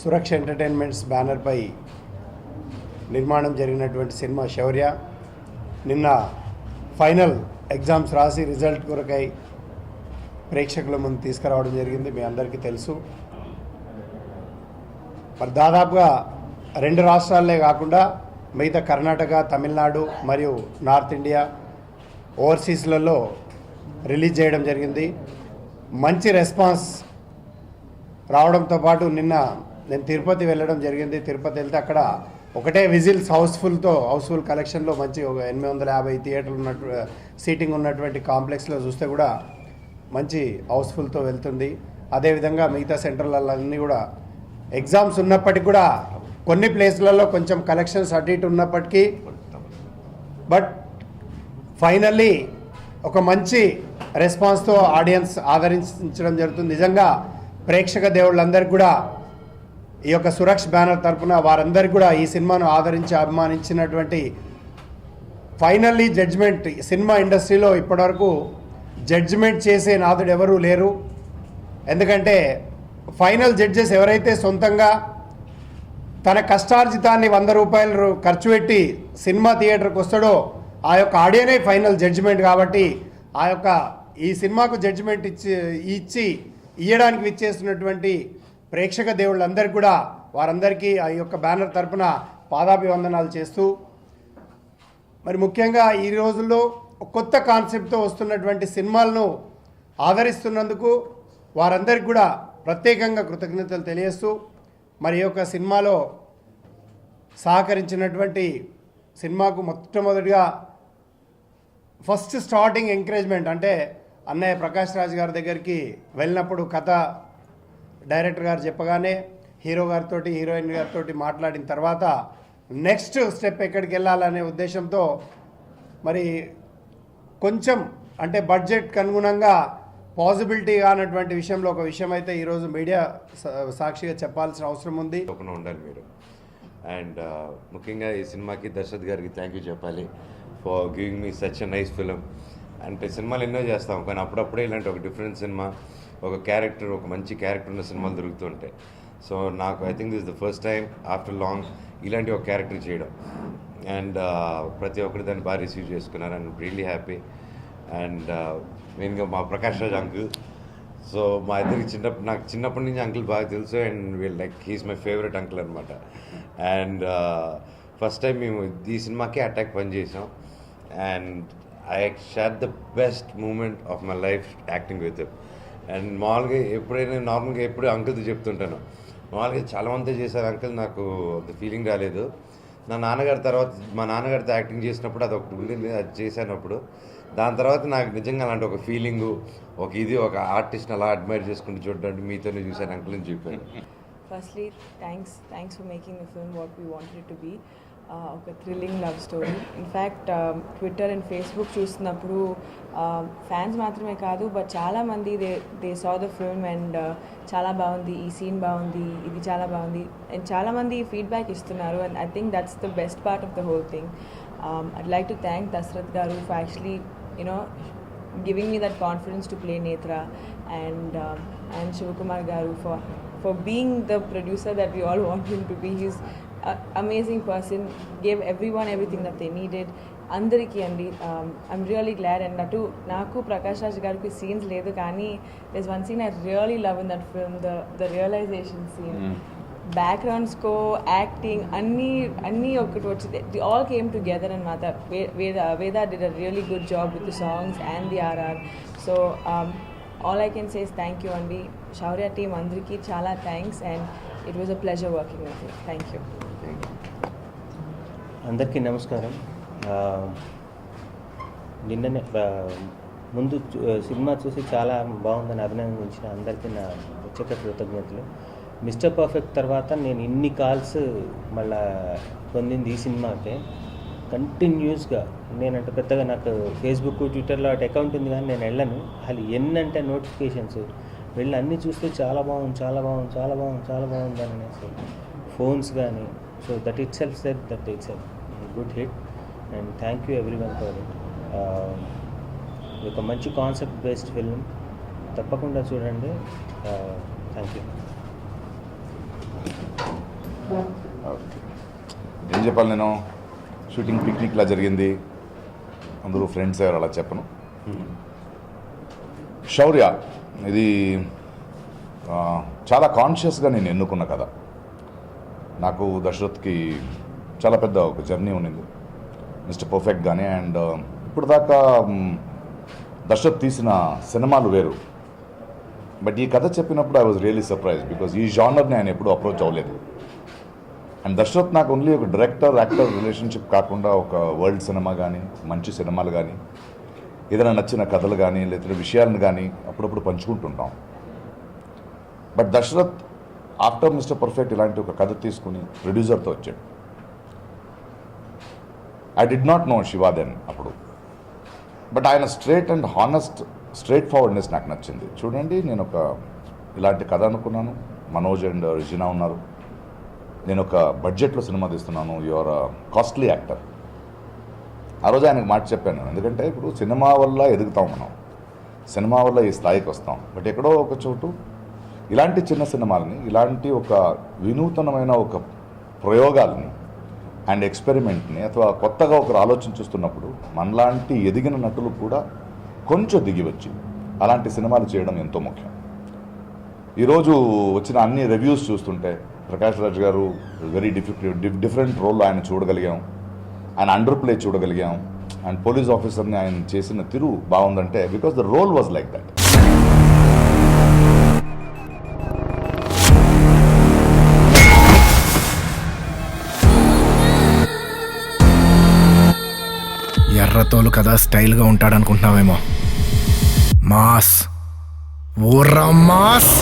సురక్ష entertainments బ్యానర్పై నిర్మాణం జరిగినటువంటి సినిమా శౌర్య నిన్న ఫైనల్ ఎగ్జామ్స్ రాసి రిజల్ట్ కొరకై ప్రేక్షకుల ముందు తీసుకురావడం జరిగింది మీ అందరికీ తెలుసు. మరి దాదాపుగా రెండు రాష్ట్రాలే కాకుండా మిగతా కర్ణాటక తమిళనాడు మరియు నార్త్ ఇండియా ఓవర్సీస్లలో రిలీజ్ చేయడం జరిగింది. మంచి రెస్పాన్స్ రావడంతో పాటు నిన్న నేను తిరుపతి వెళ్ళడం జరిగింది. తిరుపతి వెళ్తే అక్కడ ఒకటే విజిల్స్ హౌస్ఫుల్తో హౌస్ఫుల్ కలెక్షన్లో మంచి ఒక ఎనిమిది వందల యాభై థియేటర్లు ఉన్నట్టు సీటింగ్ ఉన్నటువంటి కాంప్లెక్స్లో చూస్తే కూడా మంచి హౌస్ఫుల్తో వెళ్తుంది. అదేవిధంగా మిగతా సెంటర్లన్నీ కూడా ఎగ్జామ్స్ ఉన్నప్పటికీ కూడా కొన్ని ప్లేస్లలో కొంచెం కలెక్షన్స్ అటు ఇటు ఉన్నప్పటికీ బట్ ఫైనల్లీ ఒక మంచి రెస్పాన్స్తో ఆడియన్స్ ఆదరించడం జరుగుతుంది. నిజంగా ప్రేక్షక దేవుళ్ళందరికీ కూడా ఈ యొక్క సురక్ష్ బ్యానర్ తరపున వారందరికీ కూడా ఈ సినిమాను ఆదరించి అభిమానించినటువంటి ఫైనల్లీ జడ్జ్మెంట్ సినిమా ఇండస్ట్రీలో ఇప్పటివరకు జడ్జిమెంట్ చేసే నాదుడు ఎవరూ లేరు. ఎందుకంటే ఫైనల్ జడ్జెస్ ఎవరైతే సొంతంగా తన కష్టార్జితాన్ని వంద రూపాయలు ఖర్చు పెట్టి సినిమా థియేటర్కి వస్తాడో ఆ యొక్క ఆడియోనే ఫైనల్ జడ్జిమెంట్ కాబట్టి ఆ యొక్క ఈ సినిమాకు జడ్జిమెంట్ ఇచ్చి ఇచ్చి ఇయ్యడానికి విచ్చేస్తున్నటువంటి ప్రేక్షక దేవుళ్ళందరికీ కూడా వారందరికీ ఆ యొక్క బ్యానర్ తరపున పాదాభివందనాలు చేస్తూ మరి ముఖ్యంగా ఈ రోజుల్లో కొత్త కాన్సెప్ట్తో వస్తున్నటువంటి సినిమాలను ఆదరిస్తున్నందుకు వారందరికీ కూడా ప్రత్యేకంగా కృతజ్ఞతలు తెలియస్తూ మరి యొక్క సినిమాలో సహకరించినటువంటి సినిమాకు మొట్టమొదటిగా ఫస్ట్ స్టార్టింగ్ ఎంకరేజ్మెంట్ అంటే అన్నయ్య ప్రకాష్ రాజ్ గారి దగ్గరికి వెళ్ళినప్పుడు కథ డైరెక్టర్ గారు చెప్పగానే హీరో గారితో హీరోయిన్ గారితో మాట్లాడిన తర్వాత నెక్స్ట్ స్టెప్ ఎక్కడికి వెళ్ళాలనే ఉద్దేశంతో మరి కొంచెం అంటే బడ్జెట్కి అనుగుణంగా పాసిబిలిటీ కానటువంటి విషయంలో ఒక విషయం అయితే ఈరోజు మీడియా సా- సాక్షిగా చెప్పాల్సిన అవసరం ఉంది. ఉండాలి మీరు. అండ్ ముఖ్యంగా ఈ సినిమాకి దర్శత్ గారికి థ్యాంక్ యూ చెప్పాలి. For giving me such a nice film అంటే సినిమాలు ఎన్నో చేస్తాం. కానీ అప్పుడప్పుడే ఇలాంటి ఒక డిఫరెంట్ సినిమా ఒక క్యారెక్టర్ ఒక మంచి క్యారెక్టర్ ఉన్న సినిమాలు దొరుకుతుంటాయి సో నాకు I think this the first time after long ఇలాంటి ఒక క్యారెక్టర్ చేయడం. అండ్ uh, ప్రతి ఒక్కరు దాన్ని బాగా రిసీవ్ చేసుకున్నారు. అండ్ రియల్లీ హ్యాపీ అండ్ మెయిన్గా మా ప్రకాష్ రాజ్ అంకుల్ సో మా ఇద్దరికి చిన్నప్పుడు నాకు చిన్నప్పటి నుంచి అంకుల్ బాగా తెలుసు. And we'll like he's my favourite uncle అనమాట అండ్ ఫస్ట్ టైం మేము ఈ సినిమాకి అటాక్ పనిచేసాం. And I share the best moment of my life acting with and మామూలుగా ఎప్పుడైనా నార్మల్గా ఎప్పుడు అంకుల్తో చెప్తుంటాను. మామూలుగా చాలామంది చేశారు అంకుల్ నాకు అంత ఫీలింగ్ రాలేదు. నా నాన్నగారి తర్వాత మా నాన్నగారితో యాక్టింగ్ చేసినప్పుడు అది ఒకటి ఉండింది అది చేశానప్పుడు దాని తర్వాత నాకు నిజంగా అలాంటి ఒక ఫీలింగు ఒక ఇది ఒక ఆర్టిస్ట్ని అలా అడ్మైర్ చేసుకుంటూ చూడడానికి మీతోనే చూశాను అంకుల్ అని చెప్పాను. Firstly thanks thanks for making the film what we wanted to be ఒక thrilling love story in fact Twitter and Facebook చూస్తున్నప్పుడు ఫ్యాన్స్ మాత్రమే కాదు బట్ చాలామంది they they saw the film and చాలా బాగుంది ఈ సీన్ బాగుంది ఇది చాలా బాగుంది అండ్ చాలామంది ఫీడ్బ్యాక్ ఇస్తున్నారు and I think that's the best part of the whole thing I'd like to thank Dasharath గారు for actually you know giving me that confidence to play Netra and and Shivakumar గారు for for being the producer that we all want him to be he's An amazing person. Gave everyone everything that they needed. అందరికీ అండి I'm really glad and అటు నాకు ప్రకాష్ రాజ్ గారికి scenes లేదు కానీ this one scene I really love in that film the the realisation scene background score acting అన్నీ అన్నీ ఒకటి వచ్చింది ది ఆల్ కేమ్ టుగెదర్ అనమాట Veda Veda did a really good job with the songs and the RR so all I can says thank you అండి శౌర్య team అందరికీ చాలా thanks and it was a pleasure working with you thank you అందరికీ నమస్కారం. నిన్ననే ముందు cinema చూసి చాలా బాగుందని అభినందించిన అందరికీ నా ప్రత్యేక కృతజ్ఞతలు. మిస్టర్ పర్ఫెక్ట్ తర్వాత నేను ఇన్ని కాల్స్ మళ్ళా పొందింది ఈ సినిమాకే. కంటిన్యూస్గా నేనంటే పెద్దగా నాకు ఫేస్బుక్ ట్విట్టర్లో అటు అకౌంట్ ఉంది కానీ నేను వెళ్ళను. అసలు ఎన్నంటే నోటిఫికేషన్స్ వెళ్ళి అన్నీ చూస్తే చాలా బాగుంది చాలా బాగుంది చాలా బాగుంది చాలా బాగుంది అని అనేసి. ఫోన్స్ కానీ so that itself said that it's good hit and thank you everyone for it ఇది ఒక మంచి కాన్సెప్ట్ బేస్డ్ ఫిల్మ్ తప్పకుండా చూడండి. థ్యాంక్ యూ ఏం చెప్పాలి నేను? షూటింగ్ పిక్నిక్లా జరిగింది. అందరూ ఫ్రెండ్స్ ఎవరు అలా చెప్పను. శౌర్య ఇది చాలా కాన్షియస్గా నేను ఎన్నుకున్న కథ. నాకు దశరథ్కి చాలా పెద్ద ఒక జర్నీ ఉన్నింది. మిస్టర్ పర్ఫెక్ట్ కానీ అండ్ ఇప్పుడు దాకా దశరథ్ తీసిన సినిమాలు వేరు. బట్ ఈ కథ చెప్పినప్పుడు I was really surprise because ఈ జానర్ని ఆయన ఎప్పుడూ అప్రోచ్ అవ్వలేదు. అండ్ దశరథ్ నాకు ఓన్లీ ఒక డైరెక్టర్ యాక్టర్ రిలేషన్షిప్ కాకుండా ఒక వరల్డ్ సినిమా కానీ మంచి సినిమాలు కానీ ఏదైనా నచ్చిన కథలు కానీ లేదా విషయాలను కానీ అప్పుడప్పుడు పంచుకుంటుంటాం. But Dasharath after mister perfect ఇలాంటి ఒక కథ తీసుకుని ప్రొడ్యూసర్తో వచ్చాడు. ఐ డిడ్ నాట్ నో శివాదేన్ అప్పుడు. బట్ ఆయన straight and honest straightforwardness నాకు నచ్చింది. చూడండి నేను ఒక ఇలాంటి కథ అనుకున్నాను. మనోజ్ అండ్ రిజినా ఉన్నారు. నేను ఒక బడ్జెట్లో సినిమా తీస్తున్నాను. Your costly actor. ఆ రోజు ఆయనకు మాట చెప్పాను ఎందుకంటే ఇప్పుడు సినిమా వల్ల ఎదుగుతాం మనం. సినిమా వల్ల ఈ స్థాయికి వస్తాం. బట్ ఎక్కడో ఒక చోటు ఇలాంటి చిన్న సినిమాలని ఇలాంటి ఒక వినూతనమైన ఒక ప్రయోగాలని అండ్ ఎక్స్పెరిమెంట్ని అథవా కొత్తగా ఒకరు ఆలోచన చూస్తున్నప్పుడు మనలాంటి ఎదిగిన నటులు కూడా కొంచెం దిగివచ్చి అలాంటి సినిమాలు చేయడం ఎంతో ముఖ్యం. ఈరోజు వచ్చిన అన్ని రివ్యూస్ చూస్తుంటే ప్రకాష్ రాజ్ గారు వెరీ డిఫిక్ డిఫరెంట్ రోల్ ఆయన చూడగలిగాం. ఆయన అండర్ ప్లే చూడగలిగాం. అండ్ పోలీస్ ఆఫీసర్ని ఆయన చేసిన తిరు బాగుందంటే because the role was like that ఎర్రతోలు కదా స్టైల్గా ఉంటాడనుకుంటున్నావేమో. మాస్. ఊర్రా మాస్.